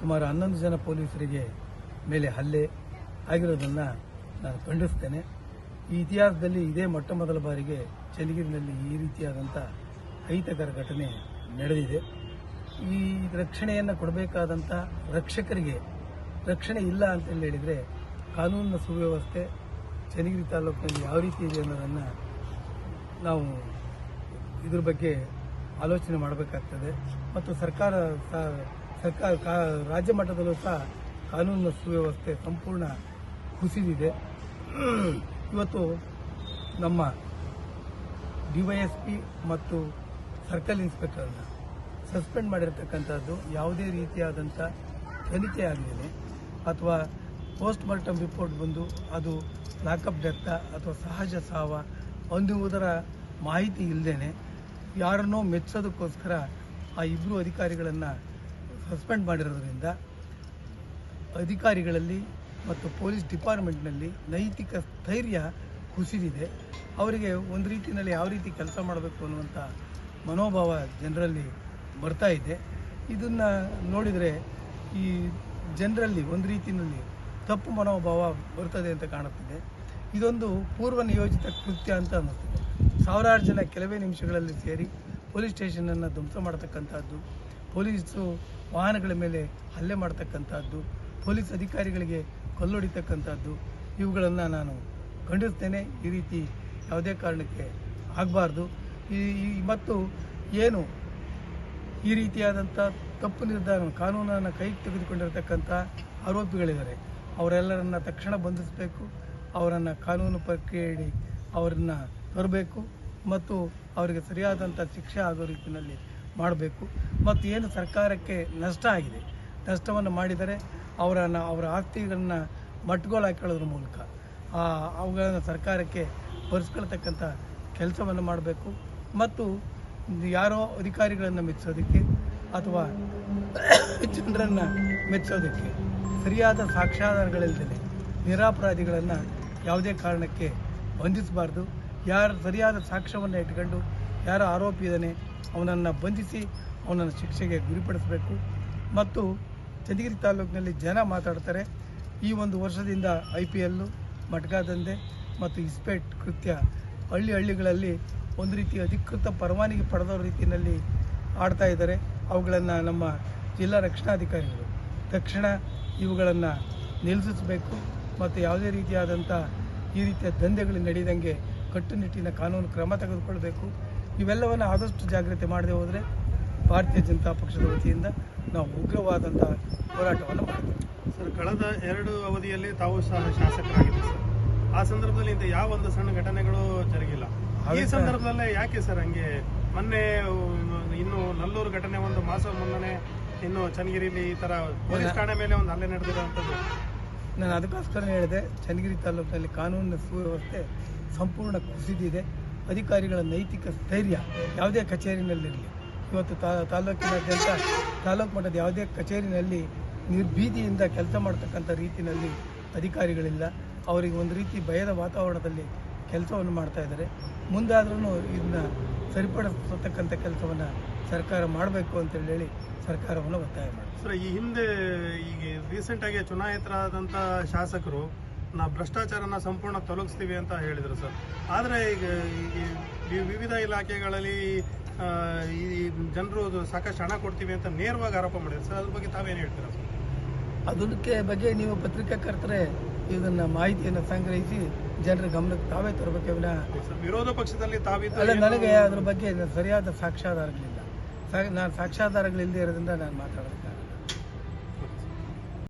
ಸುಮಾರು ಹನ್ನೊಂದು ಜನ ಪೊಲೀಸರಿಗೆ ಮೇಲೆ ಹಲ್ಲೆ ಆಗಿರೋದನ್ನು ನಾನು ಖಂಡಿಸ್ತೇನೆ. ಈ ಇತಿಹಾಸದಲ್ಲಿ ಇದೇ ಮೊಟ್ಟ ಮೊದಲ ಬಾರಿಗೆ ಚನ್ನಗಿರಿನಲ್ಲಿ ಈ ರೀತಿಯಾದಂಥ ಅಹಿತಕರ ಘಟನೆ ನಡೆದಿದೆ. ಈ ರಕ್ಷಣೆಯನ್ನು ಕೊಡಬೇಕಾದಂಥ ರಕ್ಷಕರಿಗೆ ರಕ್ಷಣೆ ಇಲ್ಲ ಅಂತೇಳಿ ಹೇಳಿದರೆ ಕಾನೂನಿನ ಸುವ್ಯವಸ್ಥೆ ಚನ್ನಗಿರಿ ತಾಲೂಕಿನಲ್ಲಿ ಯಾವ ರೀತಿ ಇದೆ ಅನ್ನೋದನ್ನು ನಾವು ಇದ್ರ ಬಗ್ಗೆ ಆಲೋಚನೆ ಮಾಡಬೇಕಾಗ್ತದೆ. ಮತ್ತು ಸರ್ಕಾರ ಸರ್ಕಾರ ರಾಜ್ಯ ಮಟ್ಟದಲ್ಲೂ ಸಹ ಕಾನೂನಿನ ಸುವ್ಯವಸ್ಥೆ ಸಂಪೂರ್ಣ ಕುಸಿದಿದೆ. ಇವತ್ತು ನಮ್ಮ ಡಿವೈಎಸ್ಪಿ ಮತ್ತು ಸರ್ಕಲ್ ಇನ್ಸ್ಪೆಕ್ಟರ್ನ ಸಸ್ಪೆಂಡ್ ಮಾಡಿರ್ತಕ್ಕಂಥದ್ದು ಯಾವುದೇ ರೀತಿಯಾದಂಥ ತನಿಖೆ ಆಗಲಿದೆ. ಅಥವಾ ಪೋಸ್ಟ್ ಮಾರ್ಟಮ್ ರಿಪೋರ್ಟ್ ಬಂದು ಅದು ಲಾಕಪ್ ಡೆತ್ತ ಅಥವಾ ಸಹಜ ಸಾವ ಅನ್ನುವುದರ ಮಾಹಿತಿ ಇಲ್ಲದೇನೆ ಯಾರನ್ನೋ ಮೆಚ್ಚೋದಕ್ಕೋಸ್ಕರ ಆ ಇಬ್ಬರು ಅಧಿಕಾರಿಗಳನ್ನು ಸಸ್ಪೆಂಡ್ ಮಾಡಿರೋದ್ರಿಂದ ಅಧಿಕಾರಿಗಳಲ್ಲಿ ಮತ್ತು ಪೊಲೀಸ್ ಡಿಪಾರ್ಟ್ಮೆಂಟ್ನಲ್ಲಿ ನೈತಿಕ ಸ್ಥೈರ್ಯ ಕುಸಿದಿದೆ. ಅವರಿಗೆ ಒಂದು ರೀತಿಯಲ್ಲಿ ಯಾವ ರೀತಿ ಕೆಲಸ ಮಾಡಬೇಕು ಅನ್ನುವಂಥ ಮನೋಭಾವ ಜನರಲ್ಲಿ ಬರ್ತಾ ಇದೆ. ಇದನ್ನು ನೋಡಿದರೆ ಈ ಜನರಲ್ಲಿ ಒಂದು ರೀತಿಯಲ್ಲಿ ತಪ್ಪು ಮನೋಭಾವ ಬರ್ತದೆ ಅಂತ ಕಾಣುತ್ತಿದೆ. ಇದೊಂದು ಪೂರ್ವ ನಿಯೋಜಿತ ಕೃತ್ಯ ಅಂತ ಅನ್ನಿಸ್ತಿದೆ. ಸಾವಿರಾರು ಜನ ಕೆಲವೇ ನಿಮಿಷಗಳಲ್ಲಿ ಸೇರಿ ಪೊಲೀಸ್ ಸ್ಟೇಷನನ್ನು ಧ್ವಂಸ ಮಾಡತಕ್ಕಂಥದ್ದು ಪೊಲೀಸು ವಾಹನಗಳ ಮೇಲೆ ಹಲ್ಲೆ ಮಾಡ್ತಕ್ಕಂಥದ್ದು, ಪೊಲೀಸ್ ಅಧಿಕಾರಿಗಳಿಗೆ ಕಲ್ಲೊಡಿತಕ್ಕಂಥದ್ದು, ಇವುಗಳನ್ನು ನಾನು ಖಂಡಿಸ್ತೇನೆ ಈ ರೀತಿ ಯಾವುದೇ ಕಾರಣಕ್ಕೆ ಆಗಬಾರ್ದು. ಈ ಮತ್ತು ಏನು ಈ ರೀತಿಯಾದಂಥ ತಪ್ಪು ನಿರ್ಧಾರ, ಕಾನೂನನ್ನು ಕೈಗೆ ತೆಗೆದುಕೊಂಡಿರತಕ್ಕಂಥ ಆರೋಪಿಗಳಿದ್ದಾರೆ. ಅವರೆಲ್ಲರನ್ನ ತಕ್ಷಣ ಬಂಧಿಸಬೇಕು. ಅವರನ್ನು ಕಾನೂನು ಪ್ರಕ್ರಿಯೆಯಡಿ ಅವರನ್ನು ತರಬೇಕು ಮತ್ತು ಅವರಿಗೆ ಸರಿಯಾದಂಥ ಶಿಕ್ಷೆ ಆಗೋ ರೀತಿಯಲ್ಲಿ ಮಾಡಬೇಕು. ಮತ್ತು ಏನು ಸರ್ಕಾರಕ್ಕೆ ನಷ್ಟ ಆಗಿದೆ, ನಷ್ಟವನ್ನು ಮಾಡಿದರೆ ಅವರನ್ನು, ಅವರ ಆಸ್ತಿಗಳನ್ನು ಮಟ್ಗೋಲು ಹಾಕೊಳ್ಳೋದ್ರ ಮೂಲಕ ಅವುಗಳನ್ನು ಸರ್ಕಾರಕ್ಕೆ ಬರೆಸ್ಕೊಳ್ತಕ್ಕಂಥ ಕೆಲಸವನ್ನು ಮಾಡಬೇಕು. ಮತ್ತು ಯಾರೋ ಅಧಿಕಾರಿಗಳನ್ನು ಮೆಚ್ಚೋದಕ್ಕೆ ಅಥವಾ ಜನರನ್ನು ಮೆಚ್ಚೋದಕ್ಕೆ ಸರಿಯಾದ ಸಾಕ್ಷ್ಯಾಧಾರಗಳಿಲ್ಲದೆ ನಿರಾಪರಾಧಿಗಳನ್ನು ಯಾವುದೇ ಕಾರಣಕ್ಕೆ ಬಂಧಿಸಬಾರ್ದು. ಯಾರು ಸರಿಯಾದ ಸಾಕ್ಷ್ಯವನ್ನು ಇಟ್ಕೊಂಡು, ಯಾರು ಆರೋಪಿ ಇದ್ದಾನೆ ಅವನನ್ನು ಬಂಧಿಸಿ ಅವನನ್ನು ಶಿಕ್ಷೆಗೆ ಗುರಿಪಡಿಸಬೇಕು. ಮತ್ತು ಚನ್ನಗಿರಿ ತಾಲೂಕಿನಲ್ಲಿ ಜನ ಮಾತಾಡ್ತಾರೆ. ಈ ಒಂದು ವರ್ಷದಿಂದ ಐ ಪಿ ಎಲ್ಲು ಮಟ್ಕಾದಂಧೆ ಮತ್ತು ಇಸ್ಪೇಟ್ ಕೃತ್ಯ ಹಳ್ಳಿ ಹಳ್ಳಿಗಳಲ್ಲಿ ಒಂದು ರೀತಿ ಅಧಿಕೃತ ಪರವಾನಗಿ ಪಡೆದ ರೀತಿಯಲ್ಲಿ ಆಡ್ತಾ ಇದ್ದಾರೆ. ಅವುಗಳನ್ನು ನಮ್ಮ ಜಿಲ್ಲಾ ರಕ್ಷಣಾಧಿಕಾರಿಗಳು ತಕ್ಷಣ ಇವುಗಳನ್ನು ನಿಲ್ಲಿಸಬೇಕು ಮತ್ತು ಯಾವುದೇ ರೀತಿಯಾದಂಥ ಈ ರೀತಿಯ ದಂಧೆಗಳು ನಡೆಯದಂಗೆ ಕಟ್ಟುನಿಟ್ಟಿನ ಕಾನೂನು ಕ್ರಮ ತೆಗೆದುಕೊಳ್ಬೇಕು. ಇವೆಲ್ಲವನ್ನು ಆದಷ್ಟು ಜಾಗ್ರತೆ ಮಾಡದೆ ಹೋದರೆ ಭಾರತೀಯ ಜನತಾ ಪಕ್ಷದ ವತಿಯಿಂದ ನಾವು ಉಗ್ರವಾದಂಥ ಹೋರಾಟವನ್ನು ಮಾಡ್ತೇವೆ. ಸರ್ ಕಳೆದ ಎರಡು ಅವಧಿಯಲ್ಲಿ ತಾವು ಸಹ ಶಾಸಕರಾಗಿದ್ದೀರಿ ಸರ್. ಆ ಸಂದರ್ಭದಲ್ಲಿ ಇಂಥ ಯಾವ ಒಂದು ಸಣ್ಣ ಘಟನೆಗಳು ಜರುಗಿಲ್ಲ. ಈ ಸಂದರ್ಭದಲ್ಲೇ ಯಾಕೆ ಸರ್ ಹಂಗೆ ಮೊನ್ನೆ ಇನ್ನು ನಲ್ಲೂರು ಘಟನೆ ಒಂದು ಮಾಸ ಮುನ್ನನೆ ಇನ್ನು ಚನ್ನಗಿರಿಲಿ ಈ ತರ ಪೊಲೀಸ್ ಠಾಣೆ ಮೇಲೆ ಒಂದು ಹಲ್ಲೆ ನಡೆದಿರುವಂಥದ್ದು ನಾನು ಅದಕ್ಕೋಸ್ಕರ ಹೇಳಿದೆ, ಚನ್ನಗಿರಿ ತಾಲೂಕಿನಲ್ಲಿ ಕಾನೂನಿನ ಸುವ್ಯವಸ್ಥೆ ಸಂಪೂರ್ಣ ಕುಸಿದಿದೆ. ಅಧಿಕಾರಿಗಳ ನೈತಿಕ ಸ್ಥೈರ್ಯ ಯಾವುದೇ ಕಚೇರಿನಲ್ಲಿರಲಿ. ಇವತ್ತು ತಾಲೂಕಿನಾದ್ಯಂತ ತಾಲೂಕು ಮಟ್ಟದ ಯಾವುದೇ ಕಚೇರಿನಲ್ಲಿ ನಿರ್ಭೀತಿಯಿಂದ ಕೆಲಸ ಮಾಡ್ತಕ್ಕಂಥ ರೀತಿಯಲ್ಲಿ ಅಧಿಕಾರಿಗಳಿಲ್ಲ. ಅವರಿಗೆ ಒಂದು ರೀತಿ ಭಯದ ವಾತಾವರಣದಲ್ಲಿ ಕೆಲಸವನ್ನು ಮಾಡ್ತಾ ಇದ್ದಾರೆ. ಮುಂದಾದ್ರೂ ಇದನ್ನ ಸರಿಪಡಿಸತಕ್ಕಂಥ ಕೆಲಸವನ್ನು ಸರ್ಕಾರ ಮಾಡಬೇಕು ಅಂತೇಳಿ ಸರ್ಕಾರವನ್ನು ಒತ್ತಾಯ ಮಾಡಿ ಸರ್ ಈ ಹಿಂದೆ ಈಗ ರೀಸೆಂಟ್ ಆಗಿ ಚುನಾಯಿತರಾದಂಥ ಶಾಸಕರು ನಾ ಭ್ರಷ್ಟಾಚಾರನ ಸಂಪೂರ್ಣ ತೊಲಗಿಸ್ತೀವಿ ಅಂತ ಹೇಳಿದರು ಸರ್. ಆದರೆ ಈಗ ಈ ವಿವಿಧ ಇಲಾಖೆಗಳಲ್ಲಿ ಈ ಜನರು ಸಾಕಷ್ಟು ಹಣ ಕೊಡ್ತೀವಿ ಅಂತ ನೇರವಾಗಿ ಆರೋಪ ಮಾಡಿದ್ರು. ಸರ್ ಅದ್ರ ಬಗ್ಗೆ ತಾವೇನು ಹೇಳ್ತೀರಾ ಸರ್? ಅದಕ್ಕೆ ಬಗ್ಗೆ ನೀವು ಪತ್ರಿಕಾಕರ್ತರೆ ಇದನ್ನ ಮಾಹಿತಿಯನ್ನು ಸಂಗ್ರಹಿಸಿ ಜನರ ಗಮನಕ್ಕೆ ತಾವೇ ತರಬೇಕೇ ವಿನ ಸರ್, ವಿರೋಧ ಪಕ್ಷದಲ್ಲಿ ತಾವಿದ್ದ ನನಗೆ ಅದ್ರ ಬಗ್ಗೆ ಸರಿಯಾದ ಸಾಕ್ಷ್ಯಾಧಾರಗಳಿಲ್ಲ. ಸಾ- ನಾನು ಸಾಕ್ಷ್ಯಾಧಾರಗಳಿಲ್ಲದೆ ಇರೋದ್ರಿಂದ ನಾನು ಮಾತಾಡೋದಕ್ಕೆ